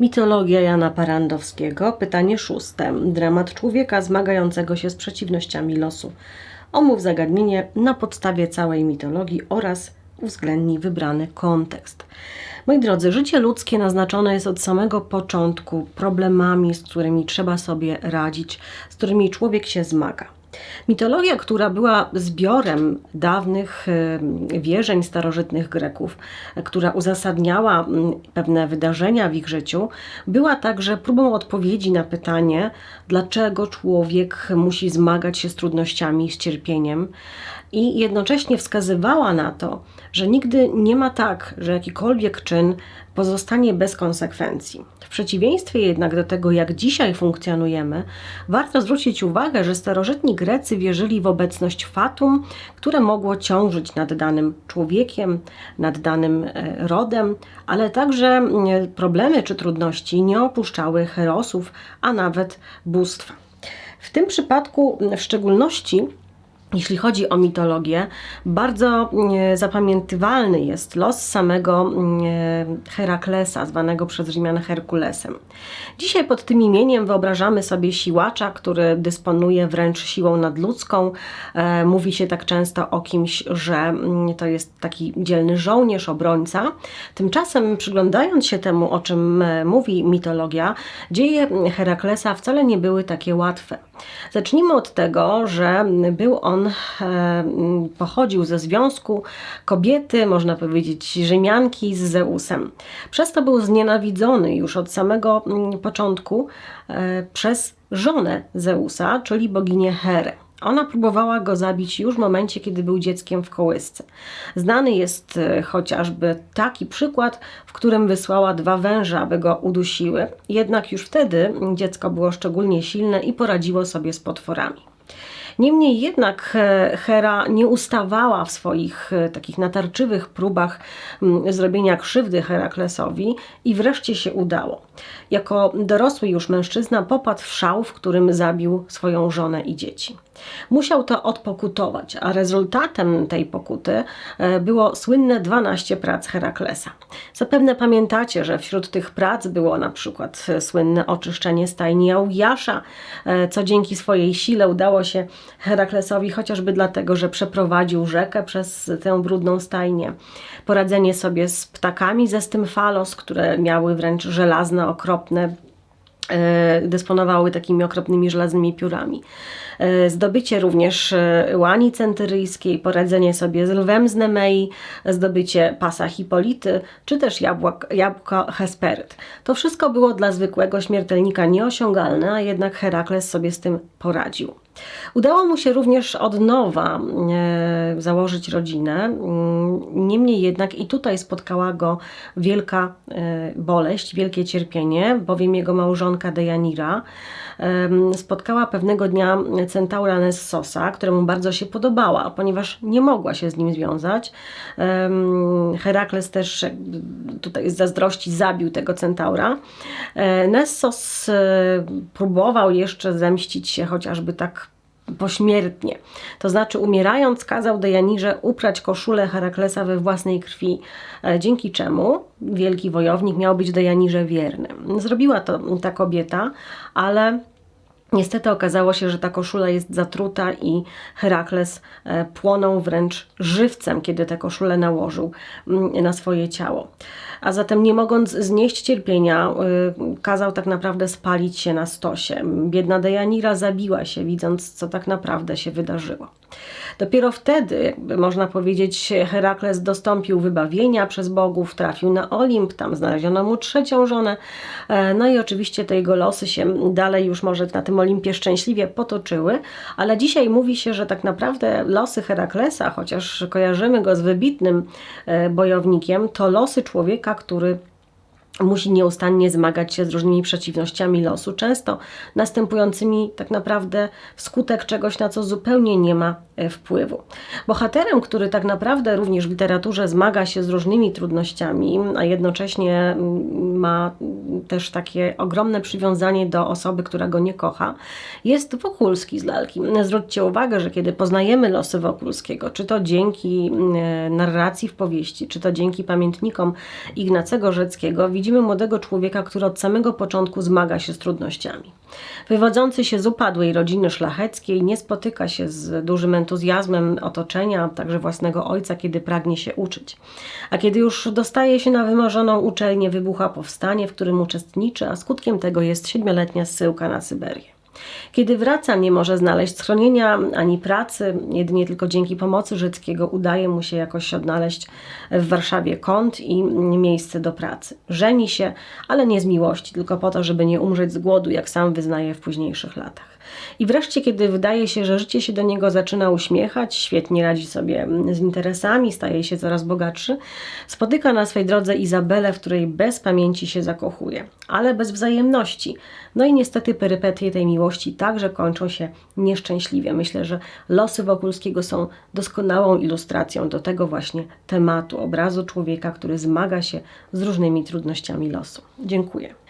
Mitologia Jana Parandowskiego, pytanie szóste. Dramat człowieka zmagającego się z przeciwnościami losu. Omów zagadnienie na podstawie całej mitologii oraz uwzględnij wybrany kontekst. Moi drodzy, życie ludzkie naznaczone jest od samego początku problemami, z którymi trzeba sobie radzić, z którymi człowiek się zmaga. Mitologia, która była zbiorem dawnych wierzeń starożytnych Greków, która uzasadniała pewne wydarzenia w ich życiu, była także próbą odpowiedzi na pytanie, dlaczego człowiek musi zmagać się z trudnościami, z cierpieniem, i jednocześnie wskazywała na to, że nigdy nie ma tak, że jakikolwiek czyn pozostanie bez konsekwencji. W przeciwieństwie jednak do tego, jak dzisiaj funkcjonujemy, warto zwrócić uwagę, że starożytni Grecy wierzyli w obecność fatum, które mogło ciążyć nad danym człowiekiem, nad danym e, rodem, ale także problemy czy trudności nie opuszczały herosów, a nawet bóstwa. W tym przypadku w szczególności jeśli chodzi o mitologię, bardzo e, zapamiętywalny jest los samego e, Heraklesa, zwanego przez Rzymian Herkulesem. Dzisiaj pod tym imieniem wyobrażamy sobie siłacza, który dysponuje wręcz siłą nadludzką. E, mówi się tak często o kimś, że mm, to jest taki dzielny żołnierz, obrońca. Tymczasem, przyglądając się temu, o czym mówi mitologia, dzieje Heraklesa wcale nie były takie łatwe. Zacznijmy od tego, że był on, e, pochodził ze związku kobiety, można powiedzieć Rzymianki z Zeusem. Przez to był znienawidzony już od samego mm, początku e, przez żonę Zeusa, czyli boginię Herę. Ona próbowała go zabić już w momencie, kiedy był dzieckiem w kołysce. Znany jest e, chociażby taki przykład, w którym wysłała dwa węże, aby go udusiły. Jednak już wtedy dziecko było szczególnie silne i poradziło sobie z potworami. Niemniej jednak e, Hera nie ustawała w swoich e, takich natarczywych próbach zrobienia krzywdy Heraklesowi i wreszcie się udało. Jako dorosły już mężczyzna popadł w szał, w którym zabił swoją żonę i dzieci. Musiał to odpokutować, a rezultatem tej pokuty e, było słynne 12 prac Heraklesa. Zapewne pamiętacie, że wśród tych prac było na przykład słynne oczyszczenie stajni Aujasza, co dzięki swojej sile udało się Heraklesowi chociażby dlatego, że przeprowadził rzekę przez tę brudną stajnię. Poradzenie sobie z ptakami ze stymfalos, które miały wręcz żelazne, okropne e, dysponowały takimi okropnymi żelaznymi piórami. E, zdobycie również e, łani centyryjskiej, poradzenie sobie z lwem z Nemei, zdobycie pasa Hipolity, czy też jabłek, jabłko Hesperyt. To wszystko było dla zwykłego śmiertelnika nieosiągalne, a jednak Herakles sobie z tym poradził. Udało mu się również od nowa e, założyć rodzinę. Mm, niemniej jednak i tutaj spotkała go wielka e, boleść, wielkie cierpienie, bowiem jego małżonka Dejanira e, spotkała pewnego dnia centaura Nessosa, któremu bardzo się podobała, ponieważ nie mogła się z nim związać. E, Herakles też tutaj z zazdrości zabił tego centaura. E, Nessos e, próbował jeszcze zemścić się chociażby tak pośmiertnie. To znaczy, umierając, kazał Dejanirze uprać koszulę Heraklesa we własnej krwi, e, dzięki czemu wielki wojownik miał być Dejanirze wierny. Zrobiła to ta kobieta, ale Niestety okazało się, że ta koszula jest zatruta i Herakles e, płonął wręcz żywcem, kiedy tę koszulę nałożył mm, na swoje ciało. A zatem nie mogąc znieść cierpienia, y, kazał tak naprawdę spalić się na stosie. Biedna Dejanira zabiła się, widząc co tak naprawdę się wydarzyło. Dopiero wtedy, można powiedzieć, Herakles dostąpił wybawienia przez bogów, trafił na Olimp, tam znaleziono mu trzecią żonę. E, no i oczywiście te jego losy się dalej już może na tym Olimpie szczęśliwie potoczyły, ale dzisiaj mówi się, że tak naprawdę losy Heraklesa, chociaż kojarzymy go z wybitnym e, bojownikiem, to losy człowieka, który musi nieustannie zmagać się z różnymi przeciwnościami losu, często następującymi tak naprawdę wskutek czegoś, na co zupełnie nie ma e, wpływu. Bohaterem, który tak naprawdę również w literaturze zmaga się z różnymi trudnościami, a jednocześnie mm, ma też takie ogromne przywiązanie do osoby, która go nie kocha, jest Wokulski z lalki. Zwróćcie uwagę, że kiedy poznajemy losy Wokulskiego, czy to dzięki mm, narracji w powieści, czy to dzięki pamiętnikom Ignacego Rzeckiego, widzimy młodego człowieka, który od samego początku zmaga się z trudnościami. Wywodzący się z upadłej rodziny szlacheckiej, nie spotyka się z dużym entuzjazmem otoczenia, także własnego ojca, kiedy pragnie się uczyć. A kiedy już dostaje się na wymarzoną uczelnię, wybucha powstanie, w którym uczestniczy, a skutkiem tego jest siedmioletnia zsyłka na Syberię. Kiedy wraca, nie może znaleźć schronienia ani pracy, jedynie tylko dzięki pomocy Życkiego udaje mu się jakoś odnaleźć w Warszawie kąt i miejsce do pracy. Żeni się, ale nie z miłości, tylko po to, żeby nie umrzeć z głodu, jak sam wyznaje w późniejszych latach. I wreszcie, kiedy wydaje się, że życie się do niego zaczyna uśmiechać, świetnie radzi sobie z interesami, staje się coraz bogatszy, spotyka na swej drodze Izabelę, w której bez pamięci się zakochuje, ale bez wzajemności. No i niestety perypetie tej miłości także kończą się nieszczęśliwie. Myślę, że losy Wokulskiego są doskonałą ilustracją do tego właśnie tematu, obrazu człowieka, który zmaga się z różnymi trudnościami losu. Dziękuję.